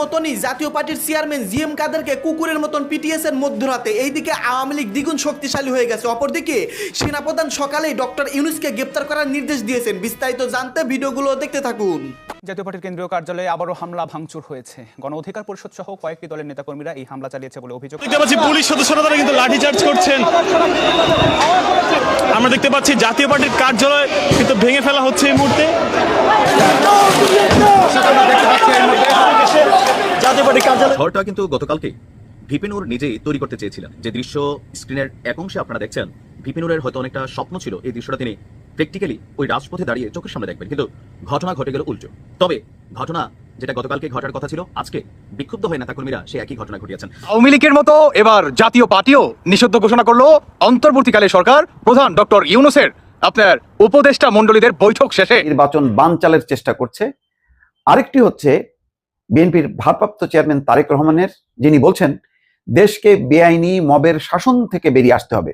মতনই জাতীয় পার্টির চেয়ারম্যান জি এম কাদেরকে কুকুরের মতন পিটিয়েছেন মধ্যরাতে। এইদিকে আওয়ামী লীগ দ্বিগুণ শক্তিশালী হয়ে গেছে। অপরদিকে সেনাপ্রধান সকালেই ডক্টর ইউনুসকে গ্রেপ্তার করার নির্দেশ দিয়েছেন। বিস্তারিত জানতে ভিডিওগুলো দেখতে থাকুন। জাতীয় পার্টির কেন্দ্রীয় কার্যালয়ে আবারও হামলা ভাঙচুর হয়েছে। গণ অধিকার পরিষদ সহ কয়েকটি দলের নেতাকর্মীরা এই হামলা চালিয়েছে বলে অভিযোগ দেখতে পাচ্ছি পুলিশ সদস্যরা তারা কিন্তু লাঠিচার্জ করছেন। আমরা দেখতে পাচ্ছি জাতীয় পার্টির কার্যালয় কিন্তু ভেঙে ফেলা হচ্ছে এই মুহূর্তে। কার্যালয় ঝড়টা কিন্তু গতকালকে ভিপিনুর নিজেই তৈরি করতে চেয়েছিলেন। যে দৃশ্য স্ক্রিনের এক অংশে আপনারা দেখছেন ভিপিনুরের হয়তো অনেকটা স্বপ্ন ছিল এই দৃশ্যটা তিনি প্র্যাকটিক্যালি ওই রাজপথে দাঁড়িয়ে চোখের সামনে দেখবেন কিন্তু ঘটনা ঘটে গেল উল্টো। তবে ঘটনা যেটা গতকালকে ঘটার কথা ছিল আজকে বিক্ষুব্ধ হয়ে নেতাকর্মীরা সেই একই ঘটনা ঘটিয়েছেন। আওয়ামী লীগের মতো এবার জাতীয় পার্টিও নিষিদ্ধ ঘোষণা করল অন্তর্বর্তীকালে সরকার প্রধান ডক্টর ইউনুসের আপনার উপদেষ্টা মণ্ডলীদের বৈঠক শেষে। নির্বাচন বানচালের চেষ্টা করছে। আরেকটি হচ্ছে বিএনপির ভারপ্রাপ্ত চেয়ারম্যান তারেক রহমানের, যিনি বলছেন, দেশকে বেআইনি মবের শাসন থেকে বেরিয়ে আসতে হবে।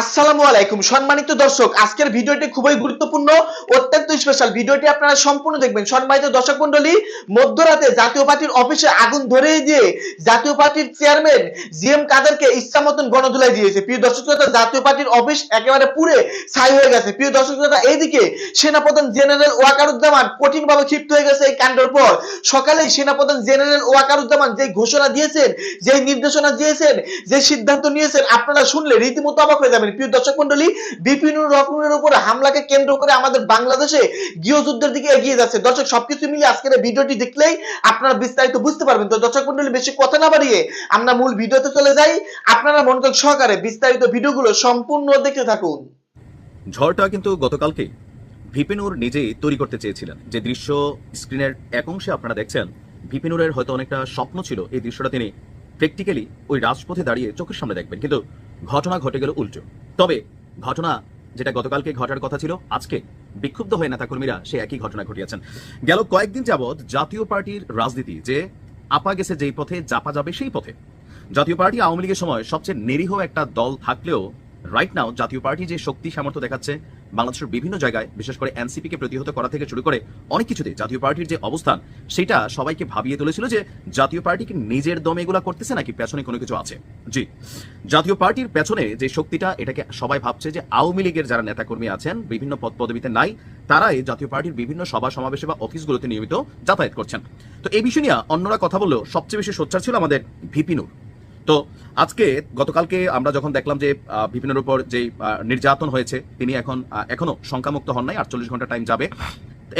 আসসালামু আলাইকুম। সম্মানিত দর্শক, আজকের ভিডিওটি খুবই গুরুত্বপূর্ণ, অত্যন্ত স্পেশাল ভিডিওটি আপনারা সম্পূর্ণ দেখবেন। সম্মানিত দর্শক মন্ডলী মধ্যরাতে জাতীয় পার্টির অফিসে আগুন ধরিয়ে দিয়ে জাতীয় পার্টির চেয়ারম্যান জি এম কাদেরকে ইচ্ছা মতন গণধুলাই দিয়েছে। প্রিয় দর্শক শ্রোতা, জাতীয় পার্টির অফিস একেবারে পুরে ছাই হয়ে গেছে। প্রিয় দর্শক শ্রোতা, এইদিকে সেনাপ্রধান জেনারেল ওয়াকারুজ্জামান কঠিনভাবে ক্ষিপ্ত হয়ে গেছে এই কাণ্ডের পর। সকালেই সেনাপ্রধান জেনারেল ওয়াকারুজ্জামান যে ঘোষণা দিয়েছেন, যে নির্দেশনা দিয়েছেন, যে সিদ্ধান্ত নিয়েছেন, আপনারা শুনলে রীতিমতো অবাক হয়ে যাবেন। প্রিয় দর্শক মন্ডলী বিপিনুর রহমানের উপর হামলাকে কেন্দ্র করে আমাদের বাংলাদেশে গৃহযুদ্ধের দিকে এগিয়ে যাচ্ছে। দর্শক, সবকিছু মিলিয়ে আজকের ভিডিওটি দেখলেই আপনারা বিস্তারিত বুঝতে পারবেন। তো দর্শক মন্ডলী, বেশি কথা না বাড়িয়ে আমরা মূল ভিডিওতে চলে যাই। আপনারা মনোযোগ সহকারে বিস্তারিত ভিডিওগুলো সম্পূর্ণ দেখতে থাকুন। ঝড়টা কিন্তু গতকালকে ভিপিনুর নিজেই তৈরি করতে চেয়েছিলেন। যে দৃশ্য স্ক্রিনের এক অংশে আপনারা দেখছেন, ভিপিনুরের হয়তো অনেকটা স্বপ্ন ছিল এই দৃশ্যটা তিনি প্র্যাকটিক্যালি ওই রাজপথে দাঁড়িয়ে চোখের সামনে দেখবেন। কিন্তু ঘটনা ঘটে গেল উল্টো। তবে ঘটনা যেটা গতকালকে ঘটার কথা ছিল, আজকে বিক্ষুব্ধ হয়ে নেতাকর্মীরা সে একই ঘটনা ঘটিয়েছেন। গেল কয়েকদিন যাবৎ জাতীয় পার্টির রাজনীতি যে আপা গেছে যেই পথে, জাপা যাবে সেই পথে। জাতীয় পার্টি আওয়ামী লীগের সময় সবচেয়ে নিরীহ একটা দল থাকলেও রাইট নাও জাতীয় পার্টি যে শক্তি সামর্থ্য দেখাচ্ছে বাংলাদেশের বিভিন্ন জায়গায়, বিশেষ করে এনসিপি কে প্রতিহত করা থেকে শুরু করে অনেক কিছুতে জাতীয় পার্টির যে অবস্থান, সেটা সবাইকে ভাবিয়ে তুলেছিল যে জাতীয় পার্টি কি নিজের দমে এগুলা করতেছে নাকি পেছনে কোনো কিছু আছে? জি, জাতীয় পার্টির পেছনে যে শক্তিটা, এটাকে সবাই ভাবছে যে আওয়ামী লীগের যারা নেতাকর্মী আছেন, বিভিন্ন পদ পদবিতে নাই, তারাই জাতীয় পার্টির বিভিন্ন সভা, সমাবেশে বা অফিসগুলোতে নিয়মিত যাতায়াত করছেন। তো এই বিষয় নিয়ে অন্যরা কথা বললেও সবচেয়ে বেশি সোচ্চার ছিল আমাদের ভিপিনুর তো আজকে গতকালকে আমরা যখন দেখলাম যে বিভিন্নের উপর যে নির্যাতন হয়েছে, তিনি এখন এখনও সংখ্যামুক্ত হন নাই, আটচল্লিশ ঘণ্টা টাইম যাবে।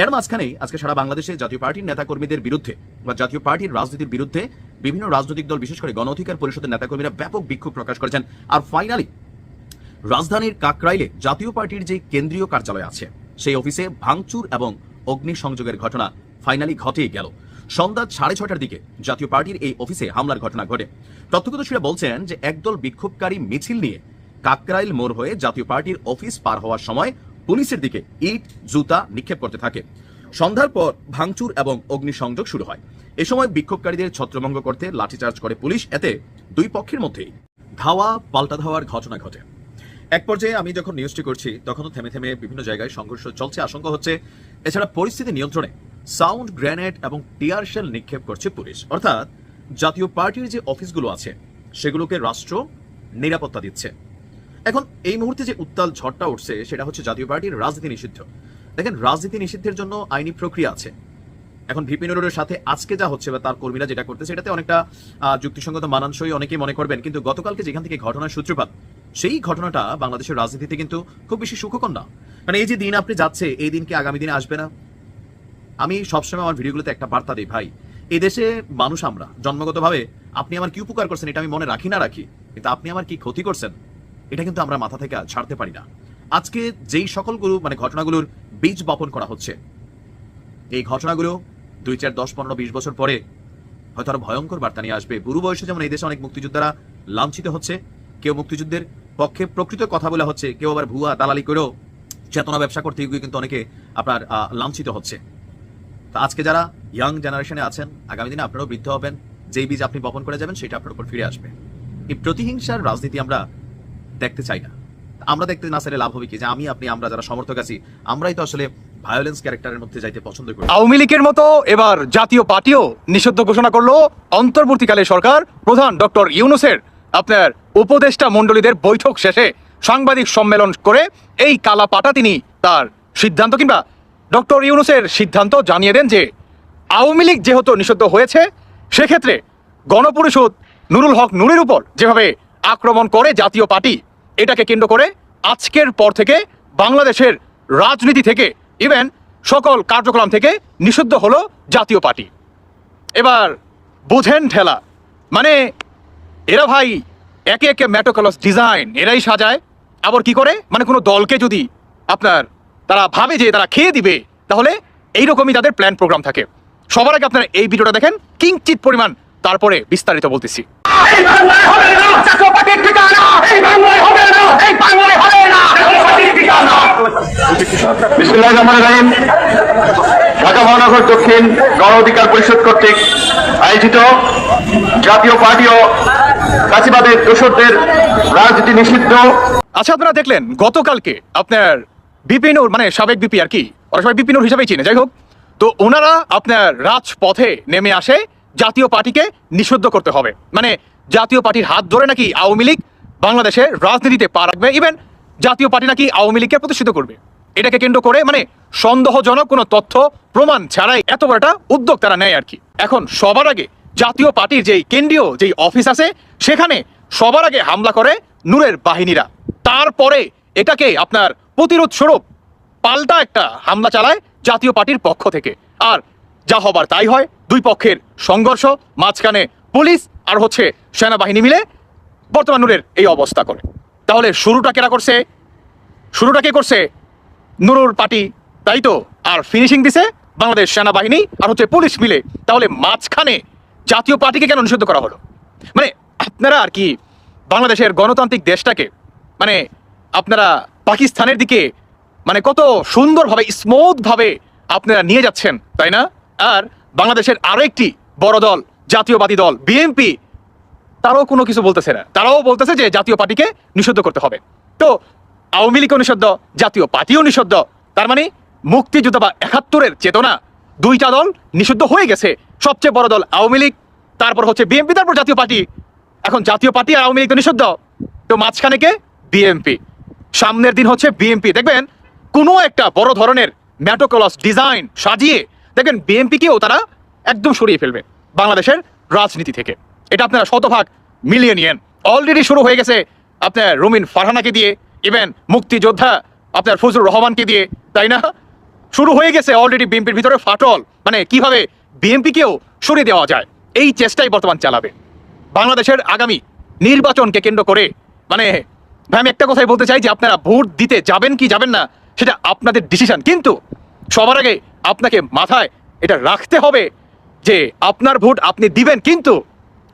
এর মাঝখানেই আজকে সারা বাংলাদেশে জাতীয় পার্টির নেতাকর্মীদের বিরুদ্ধে বা জাতীয় পার্টির রাজনীতির বিরুদ্ধে বিভিন্ন রাজনৈতিক দল, বিশেষ করে গণ অধিকার পরিষদের নেতাকর্মীরা ব্যাপক বিক্ষোভ প্রকাশ করেছেন। আর ফাইনালি রাজধানীর কাকরাইলে জাতীয় পার্টির যে কেন্দ্রীয় কার্যালয় আছে, সেই অফিসে ভাঙচুর এবং অগ্নিসংযোগের ঘটনা ফাইনালি ঘটেই গেল। সন্ধ্যা সাড়ে ছটার দিকে জাতীয় পার্টির এই অফিসে হামলার ঘটনা ঘটে। প্রত্যক্ষদর্শীরা বলছেন যে একদল বিক্ষোভকারী মিছিল নিয়ে কাকরাইল মোড় হয়ে জাতীয় পার্টির অফিস পার হওয়ার সময় পুলিশের দিকে ইট, জুতা নিক্ষেপ করতে থাকে। সন্ধ্যার পর ভাঙচুর এবং অগ্নিসংযোগ শুরু হয়। এ সময় বিক্ষোভকারীদের ছত্রভঙ্গ করতে লাঠিচার্জ করে পুলিশ। এতে দুই পক্ষের মধ্যেই ধাওয়া, পাল্টা ধাওয়ার ঘটনা ঘটে। এক পর্যায়ে আমি যখন নিউজটি করছি, তখনও থেমে থেমে বিভিন্ন জায়গায় সংঘর্ষ চলছে। আশঙ্কা হচ্ছে এছাড়া পরিস্থিতি নিয়ন্ত্রণে সাউন্ড, গ্রেনেড এবং টিয়ার শেল নিক্ষেপ করছে পুলিশ। অর্থাৎ জাতীয় পার্টির যে অফিসগুলো আছে, সেগুলোকে রাষ্ট্র নিরাপত্তা দিচ্ছে। এখন এই মুহূর্তে যে উত্তাল ঝড়টা উঠছে, সেটা হচ্ছে জাতীয় পার্টির রাজনীতি নিষিদ্ধ। দেখেন, রাজনীতি নিষিদ্ধের জন্য আইনি প্রক্রিয়া আছে। এখন ভিপি নুরের সাথে আজকে যা হচ্ছে বা তার কর্মীরা যেটা করতেছে, এটাতে অনেকটা যুক্তিসঙ্গত মানানসই অনেকেই মনে করবেন। কিন্তু গতকালকে যেখান থেকে ঘটনার সূত্রপাত, সেই ঘটনাটা বাংলাদেশের রাজনীতিতে কিন্তু খুব বেশি সুখকর না। মানে এই যে দিন আপনি যাচ্ছে, এই দিন কি আগামী দিনে আসবে না? আমি সবসময় আমার ভিডিওগুলোতে একটা বার্তা দিই, ভাই এই দেশে মানুষ আমরা, জন্মগতভাবে আপনি আমার কি উপকার করছেন এটা আমি মনে রাখি না রাখি, কিন্তু আপনি আমার কি ক্ষতি করছেন, এটা কিন্তু আমরা মাথা থেকে ছাড়তে পারি না। আজকে যেই সকলগুলো মানে ঘটনাগুলোর বীজ বপন করা হচ্ছে, এই ঘটনাগুলো দুই চার দশ পনেরো বিশ বছর পরে হয়তো আরও ভয়ঙ্কর বার্তা নিয়ে আসবে। বুড়ো বয়সে যেমন এই দেশে অনেক মুক্তিযোদ্ধারা লাঞ্ছিত হচ্ছে, কেউ মুক্তিযুদ্ধের পক্ষে প্রকৃত কথা বলা হচ্ছে, কেউ আবার ভুয়া দালালি করেও চেতনা ব্যবসা করতে গিয়ে কিন্তু অনেকে আপনার লাঞ্ছিত হচ্ছে। তো আজকে যারা ইয়াং জেনারেশনে আছেন, আগামী দিনে আপনারাও বৃদ্ধ হবেন, যেই বীজ আপনি বপন করে যাবেন, সেটা আপনার উপর ফিরে আসবে। এই প্রতিহিংসার রাজনীতি আমরা দেখতে চাই না। আমরা দেখতে না চাইলে লাভ হবে কি? যে আমি, আপনি, আমরা যারা সমর্থক আছি, আমরাই তো আসলে ভায়োলেন্স ক্যারেক্টারের মধ্যে যাইতে পছন্দ করি। আওয়ামী লীগের মতো এবার জাতীয় পার্টিও নিষিদ্ধ ঘোষণা করল অন্তর্বর্তীকালে সরকার। প্রধান ডক্টর ইউনুসের আপনার উপদেষ্টা মণ্ডলীদের বৈঠক শেষে সাংবাদিক সম্মেলন করে এই কালা পাটা তিনি তার সিদ্ধান্ত কিংবা ডক্টর ইউনুসের সিদ্ধান্ত জানিয়ে দেন যে আওয়ামী লীগ যেহেতু নিষিদ্ধ হয়েছে, সেক্ষেত্রে গণপরিষদ নুরুল হক নুরের উপর যেভাবে আক্রমণ করে জাতীয় পার্টি, এটাকে কেন্দ্র করে আজকের পর থেকে বাংলাদেশের রাজনীতি থেকে ইভেন সকল কার্যক্রম থেকে নিষিদ্ধ হলো জাতীয় পার্টি। এবার বুঝেন ঠেলা মানে এরা ভাই একে একে ম্যাটোকলস ডিজাইন, এরাই সাজায়, আবার কি করে? মানে কোনো দলকে যদি আপনার তারা ভাবে যে তারা খেয়ে দিবে তাহলে এইরকমই তাদের প্ল্যান প্রোগ্রাম থাকে। সবার আগে আপনারা এই ভিডিওটা দেখেন কিঞ্চিত পরিমাণ তারপরে বিস্তারিত বলতেছি। ঢাকা মহানগর দক্ষিণ গণ অধিকার পরিষদ কর্তৃক আয়োজিত জাতীয় পার্টি ও কাশিবাদের দোষরদের রাজনীতি নিষিদ্ধ। আচ্ছা আপনারা দেখলেন গতকালকে আপনার বিপিনুর মানে সাবেক বিপি আর কি, ওরা সবাই বিপিনুর হিসাবেই চিনে। যাই হোক, তো ওনারা আপনার রাজপথে নেমে আসে, জাতীয় পার্টিকে নিষিদ্ধ করতে হবে। মানে জাতীয় পার্টির হাত ধরে নাকি আওয়ামী লীগ বাংলাদেশের রাজনীতিতে পা রাখবে ইভেন জাতীয় পার্টি নাকি আওয়ামী লীগকে প্রতিষ্ঠিত করবে। এটাকে কেন্দ্র করে মানে সন্দেহজনক কোনো তথ্য, প্রমাণ ছাড়াই এত বড় একটা উদ্যোগ তারা নেয় আর কি। এখন সবার আগে জাতীয় পার্টির যেই কেন্দ্রীয় যেই অফিস আছে, সেখানে সবার আগে হামলা করে নূরের বাহিনীরা। তারপরে এটাকে আপনার প্রতিরোধ স্বরূপ পাল্টা একটা হামলা চালায় জাতীয় পার্টির পক্ষ থেকে। আর যা হবার তাই হয়, দুই পক্ষের সংঘর্ষ, মাঝখানে পুলিশ আর হচ্ছে সেনাবাহিনী মিলে বর্তমান নূরের এই অবস্থা করে। তাহলে শুরুটা কেরা করছে? শুরুটা কে করছে? নুরুর পার্টি, তাই তো? আর ফিনিশিং দিছে বাংলাদেশ সেনাবাহিনী আর হচ্ছে পুলিশ মিলে। তাহলে মাঝখানে জাতীয় পার্টিকে কেন নিষিদ্ধ করা হলো? মানে আপনারা আর কি বাংলাদেশের গণতান্ত্রিক দেশটাকে মানে আপনারা পাকিস্তানের দিকে মানে কত সুন্দরভাবে স্মুথভাবে আপনারা নিয়ে যাচ্ছেন, তাই না? আর বাংলাদেশের আরও একটি বড় দল, জাতীয়বাদী দল বিএনপি তারাও কোনো কিছু বলতেছে না। তারাও বলতেছে যে জাতীয় পার্টিকে নিষিদ্ধ করতে হবে। তো আওয়ামী লীগও নিষিদ্ধ, জাতীয় পার্টিও নিষিদ্ধ। তার মানে মুক্তিযুদ্ধ বা একাত্তরের চেতনা দুইটা দল নিষিদ্ধ হয়ে গেছে। সবচেয়ে বড় দল আওয়ামী লীগ, তারপর হচ্ছে বিএনপি তারপর জাতীয় পার্টি। এখন জাতীয় পার্টি আর আওয়ামী লীগ তো নিষিদ্ধ। তো মাঝখানে কে? বিএনপি সামনের দিন হচ্ছে বিএনপি দেখবেন, কোনো একটা বড় ধরনের ম্যাটোকলস ডিজাইন সাজিয়ে দেখবেন বিএনপিকেও তারা একদম সরিয়ে ফেলবে বাংলাদেশের রাজনীতি থেকে। এটা আপনারা শতভাগ মিলিয়ে নিয়েন। অলরেডি শুরু হয়ে গেছে আপনার রুমিন ফারহানাকে দিয়ে ইভেন মুক্তিযোদ্ধা আপনার ফজলুর রহমানকে দিয়ে, তাই না? শুরু হয়ে গেছে অলরেডি বিএমপির ভিতরে ফাটল। মানে কীভাবে বিএনপিকেও সরিয়ে দেওয়া যায়, এই চেষ্টাই বর্তমান চালাবে। বাংলাদেশের আগামী নির্বাচনকে কেন্দ্র করে মানে ভাই, আমি একটা কথাই বলতে চাই যে আপনারা ভোট দিতে যাবেন কি যাবেন না, সেটা আপনাদের ডিসিশন কিন্তু সবার আগে আপনাকে মাথায় এটা রাখতে হবে যে আপনার ভোট আপনি দিবেন, কিন্তু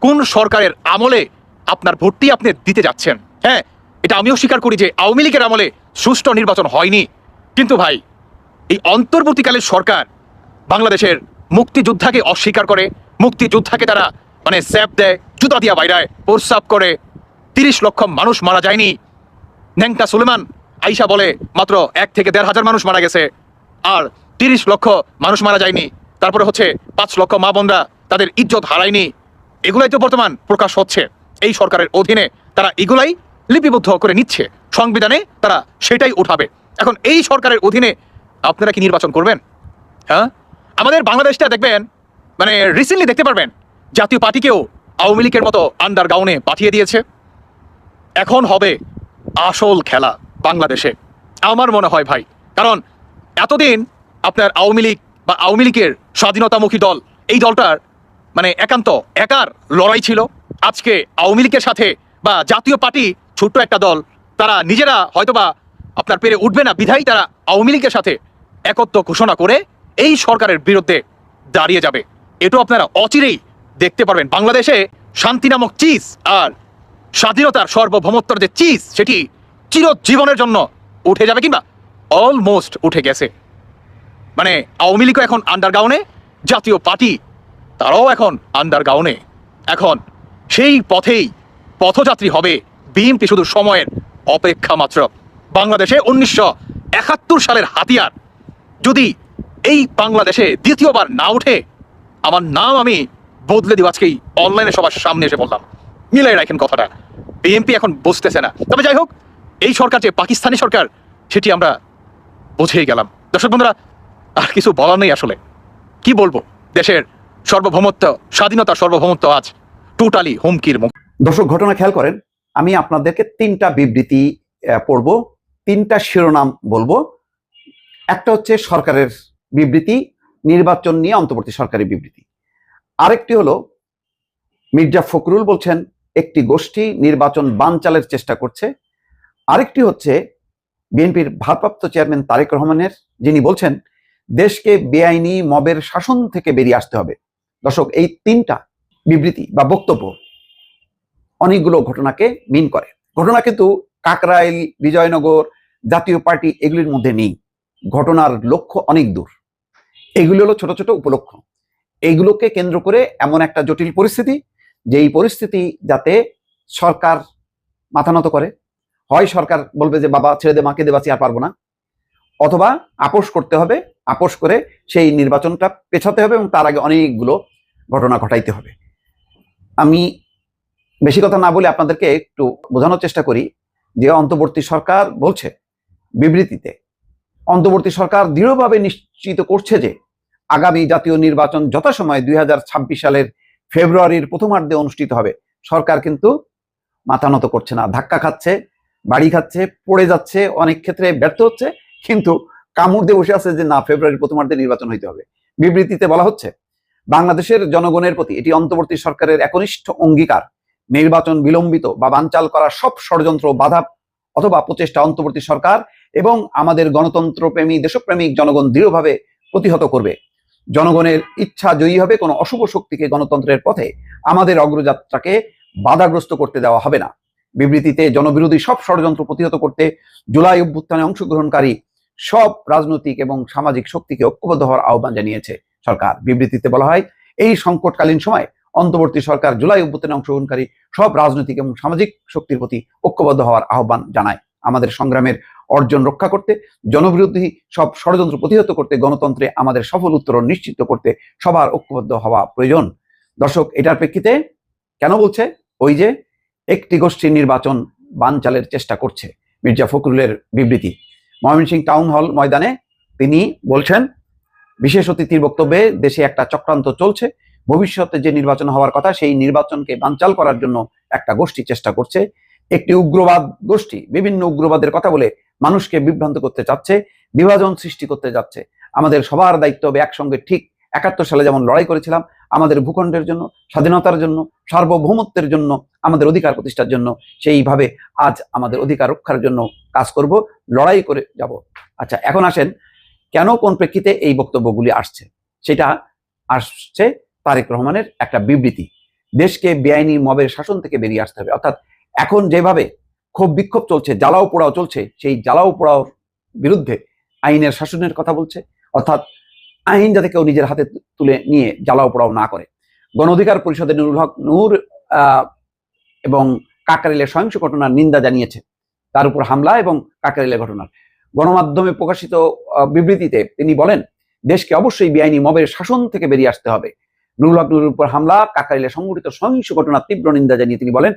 কোন সরকারের আমলে আপনার ভোটটি আপনি দিতে যাচ্ছেন? হ্যাঁ এটা আমিও স্বীকার করি যে আওয়ামী লীগের আমলে সুষ্ঠু নির্বাচন হয়নি। কিন্তু ভাই, এই অন্তর্বর্তীকালের সরকার বাংলাদেশের মুক্তিযোদ্ধাকে অস্বীকার করে, মুক্তিযোদ্ধাকে তারা মানে স্যাপ দেয়, জুতা দিয়া বাইরায়, প্রস্রাব করে তিরিশ লক্ষ মানুষ মারা যায়নি। ন্যাংটা সুলেমান আইসা বলে, মাত্র এক থেকে দেড় হাজার মানুষ মারা গেছে। আর তিরিশ লক্ষ মানুষ মারা যায়নি। তারপরে হচ্ছে পাঁচ লক্ষ মা বোনরা তাদের ইজ্জত হারায়নি। এগুলাই তো বর্তমান প্রকাশ হচ্ছে। এই সরকারের অধীনে তারা এগুলাই লিপিবদ্ধ করে নিচ্ছে। সংবিধানে তারা সেটাই উঠাবে। এখন এই সরকারের অধীনে আপনারা কি নির্বাচন করবেন? হ্যাঁ? আমাদের বাংলাদেশটা দেখবেন মানে রিসেন্টলি দেখতে পারবেন, জাতীয় পার্টিকেও আওয়ামী লীগের মতো আন্ডারগ্রাউন্ডে পাঠিয়ে দিয়েছে। এখন হবে আসল খেলা বাংলাদেশে। আমার মনে হয় ভাই, কারণ এতদিন আপনার আওয়ামী লীগ বা আওয়ামী লীগের স্বাধীনতামুখী দল, এই দলটার মানে একান্ত, একার লড়াই ছিল। আজকে আওয়ামী লীগের সাথে বা জাতীয় পার্টি ছোট্ট একটা দল, তারা নিজেরা হয়তোবা আপনার পেরে উঠবে না, বিধায় তারা আওয়ামী লীগের সাথে একত্র ঘোষণা করে এই সরকারের বিরুদ্ধে দাঁড়িয়ে যাবে। এটাও আপনারা অচিরেই দেখতে পারবেন। বাংলাদেশে শান্তি নামক চিজ আর স্বাধীনতার সার্বভৌমত্বর যে চিজ, সেটি চিরজীবনের জন্য উঠে যাবে কিংবা অলমোস্ট উঠে গেছে। মানে আওয়ামী লীগও এখন আন্ডারগ্রাউন্ডে জাতীয় পার্টি তারাও এখন আন্ডারগ্রাউন্ডে এখন সেই পথেই পথযাত্রী হবে বিএনপি শুধু সময়ের অপেক্ষা মাত্র। বাংলাদেশে উনিশশো একাত্তর সালের হাতিয়ার। যদি এই বাংলাদেশে দ্বিতীয়বার না উঠে, আমার নাম আমি বদলে দিব আজকেই অনলাইনে সবার সামনে এসে বললাম। মিলাই রাখেন কথাটা। বিএনপি এখন বুঝতেছে না। তবে যাই হোক, এই সরকার যে পাকিস্তানি সরকার, সেটি আমরা বুঝেই গেলাম। দর্শক বন্ধুরা, আর কিছু বলার নেই আসলে। কি বলব? দেশের সর্বভৌমত্ব স্বাধীনতা সর্বভৌমত্ব আজ টোটালি হুমকির মুখ। দর্শক, ঘটনা খেয়াল করেন, আমি আপনাদেরকে তিনটা বিবৃতি পড়ব, তিনটা শিরোনাম বলব। একটা হচ্ছে সরকারের বিবৃতি, নির্বাচন নিয়ে অন্তর্বর্তী সরকারি বিবৃতি। আরেকটি হলো, মির্জা ফখরুল বলছেন একটি গোষ্ঠী নির্বাচন বানচালের চেষ্টা করছে। আরেকটি হচ্ছে বিএনপির ভারপ্রাপ্ত চেয়ারম্যান তারেক রহমানের, যিনি বলছেন, দেশকে বেআইনি মবের শাসন থেকে বেরিয়ে আসতে হবে। দর্শক, এই তিনটা বিবৃতি বা বক্তব্য অনেকগুলো ঘটনাকে মিন করে। ঘটনা কিন্তু কাকরাইল, বিজয়নগর জাতীয় পার্টি এগুলির মধ্যে নেই। ঘটনার লক্ষ্য অনেক দূর। এগুলো হলো ছোট ছোট উপলক্ষ। এইগুলোকে কেন্দ্র করে এমন একটা জটিল পরিস্থিতি যে এই পরিস্থিতি যাতে সরকার মাথা নত করে, হয় সরকার বলবে যে, বাবা, ছেড়ে দে, মাকে দে বাঁচি আর পারব না। অথবা আপোষ করতে হবে, আপোষ করে সেই নির্বাচনটা পেছাতে হবে এবং তার আগে অনেকগুলো ঘটনা ঘটাইতে হবে। আমি বেশি কথা না বলে আপনাদেরকে একটু বোঝানোর চেষ্টা করি যে, অন্তর্বর্তী সরকার বলছে বিবৃতিতে, অন্তর্বর্তী সরকার দৃঢ়ভাবে নিশ্চিত করছে যে, আগামী জাতীয় নির্বাচন যথাসময়ে দুই হাজার সালের ফেব্রুয়ারির প্রথমার্ধে অনুষ্ঠিত হবে। সরকার কিন্তু মাথা নত করছে না, ধাক্কা খাচ্ছে, বাড়ি খাচ্ছে, পড়ে যাচ্ছে, অনেক ক্ষেত্রে ব্যর্থ হচ্ছে, কিন্তু কামড় বসে আছে যে না, ফেব্রুয়ারির প্রথমার্ধে নির্বাচন হইতে হবে। বিবৃতিতে বলা হচ্ছে, বাংলাদেশের জনগণের প্রতি এটি অন্তর্বর্তী সরকারের একনিষ্ঠ অঙ্গীকার। নির্বাচন বিলম্বিত বা বানচাল করা সব ষড়যন্ত্র, বাধা অথবা প্রচেষ্টা অন্তর্বর্তী সরকার এবং আমাদের গণতন্ত্রপ্রেমী, দেশপ্রেমিক জনগণ দৃঢ়ভাবে প্রতিহত করবে। জনগণের ইচ্ছা জয়ী হবে, কোনো অশুভ শক্তিকে গণতন্ত্রের পথে আমাদের অগ্রযাত্রাকে বাধাগ্রস্ত করতে দেওয়া হবে না। বিবৃতিতে জনবিরোধী সব ষড়যন্ত্র প্রতিহত করতে জুলাই অভ্যুত্থানে অংশগ্রহণকারী সব রাজনৈতিক এবং সামাজিক শক্তিকে ঐক্যবদ্ধ হওয়ার আহ্বান জানিয়েছে সরকার। বিবৃতিতে বলা হয়, এই সংকটকালীন সময় অন্তর্বর্তী সরকার জুলাই অভ্যুত্থানে অংশগ্রহণকারী সব রাজনৈতিক এবং সামাজিক শক্তির প্রতি ঐক্যবদ্ধ হওয়ার আহ্বান জানায়। আমাদের সংগ্রামের অর্জন রক্ষা করতে, জনবিরোধী সব ষড়যন্ত্র প্রতিহত করতে, গণতন্ত্রে আমাদের সফল উত্তরণ নিশ্চিত করতে সবার ঐক্যবদ্ধ হওয়া প্রয়োজন। দর্শক, এটার প্রেক্ষিতে কেন বলছে? ওই যে একটি গোষ্ঠীর নির্বাচন বানচালের চেষ্টা করছে মির্জা ফখরুলের বিবৃতি। ময়মনসিংহ টাউন হল ময়দানে তিনি বলছেন, বিশেষ অতিথির বক্তব্যে দেশে একটা চক্রান্ত চলছে। ভবিষ্যতে যে নির্বাচন হওয়ার কথা, সেই নির্বাচনকে বানচাল করার জন্য একটা গোষ্ঠী চেষ্টা করছে। একটি উগ্রবাদ গোষ্ঠী, বিভিন্ন উগ্রবাদের কথা বলে মানুষকে বিভ্রান্ত করতে চাচ্ছে, বিভাজন সৃষ্টি করতে যাচ্ছে। আমাদের সবার দায়িত্ব হবে একসঙ্গে ঠিক একাত্তর সালে যেমন লড়াই করেছিলাম, আমাদের ভূখণ্ডের জন্য, স্বাধীনতার জন্য, সার্বভৌমত্বের জন্য, আমাদের অধিকার প্রতিষ্ঠার জন্য, সেইভাবে আজ আমাদের অধিকার রক্ষার জন্য কাজ করব, লড়াই করে যাব। আচ্ছা এখন আসেন, কেন কোন প্রেক্ষিতে এই বক্তব্যগুলি আসছে? সেটা আসছে তারেক রহমানের একটা বিবৃতি। দেশকে বেআইনি মবের শাসন থেকে বেরিয়ে আসতে হবে। অর্থাৎ এখন যেভাবে ক্ষোভ বিক্ষোভ চলছে, জ্বালাও পোড়াও চলছে, সেই জ্বালাও পোড়াওর বিরুদ্ধে আইনের শাসনের কথা বলছে, অর্থাৎ আইন যাতে কেউ নিজের হাতে তুলে নিয়ে জ্বালাও পোড়াও না করে। গণ অধিকার পরিষদের নুরুল হক নূর এবং কাকারিলের সহিংস ঘটনার নিন্দা জানিয়েছে। তার উপর হামলা এবং কাকারিলের ঘটনার। গণমাধ্যমে প্রকাশিত বিবৃতিতে তিনি বলেন, দেশকে অবশ্যই বেআইনি মবের শাসন থেকে বেরিয়ে আসতে হবে। নুরুল হক নুরের উপর হামলা কাকারিলে সংঘটিত সহিংস ঘটনার তীব্র নিন্দা জানিয়ে তিনি বলেন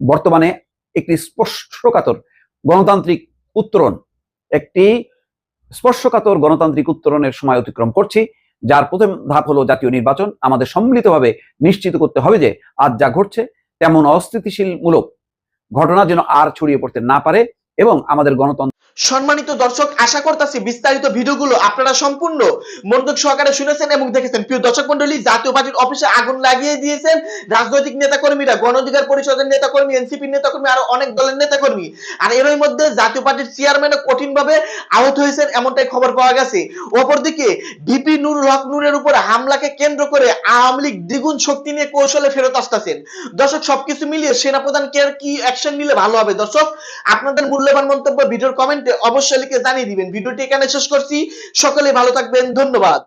বর্তমানে একটি স্পর্শকাতর গণতান্ত্রিক উত্তরণ, একটি স্পর্শকাতর গণতান্ত্রিক উত্তরণের সময় অতিক্রম করছি, যার প্রথম ধাপ হলো জাতীয় নির্বাচন। আমাদের সম্মিলিতভাবে নিশ্চিত করতে হবে যে আজ যা ঘটছে, তেমন অস্থিতিশীলমূলক ঘটনা যেন আর ছড়িয়ে পড়তে না পারে। এবং আমাদের গণতন্ত্র সম্মানিত দর্শক, আশা করতেছি বিস্তারিত ভিডিওগুলো আপনারা সম্পূর্ণ মনোযোগ সহকারে শুনেছেন এবং দেখেছেন। প্রিয় দর্শক মন্ডলী জাতীয় পার্টির অফিসে আগুন লাগিয়ে দিয়েছেন রাজনৈতিক নেতাকর্মীরা গণ অধিকার পরিষদের নেতাকর্মী এনসিপির নেতাকর্মী, আরও অনেক দলের নেতাকর্মী। আর এরই মধ্যে জাতীয় পার্টির চেয়ারম্যানও কঠিনভাবে আহত হয়েছেন এমনটাই খবর পাওয়া গেছে। অপরদিকে, ডিপি নুর হক নূরের উপর হামলাকে কেন্দ্র করে আওয়ামী লীগ দ্বিগুণ শক্তি নিয়ে কৌশলে ফেরত আসতেছেন। দর্শক, সবকিছু মিলিয়ে সেনাপ্রধান কে কি অ্যাকশন নিলে ভালো হবে? দর্শক, আপনাদের মূল্যবান মন্তব্য ভিডিওর কমেন্টে অবশ্যই লিখে জানিয়ে দিবেন। ভিডিওটি এখানে শেষ করছি। সকলে ভালো থাকবেন। ধন্যবাদ।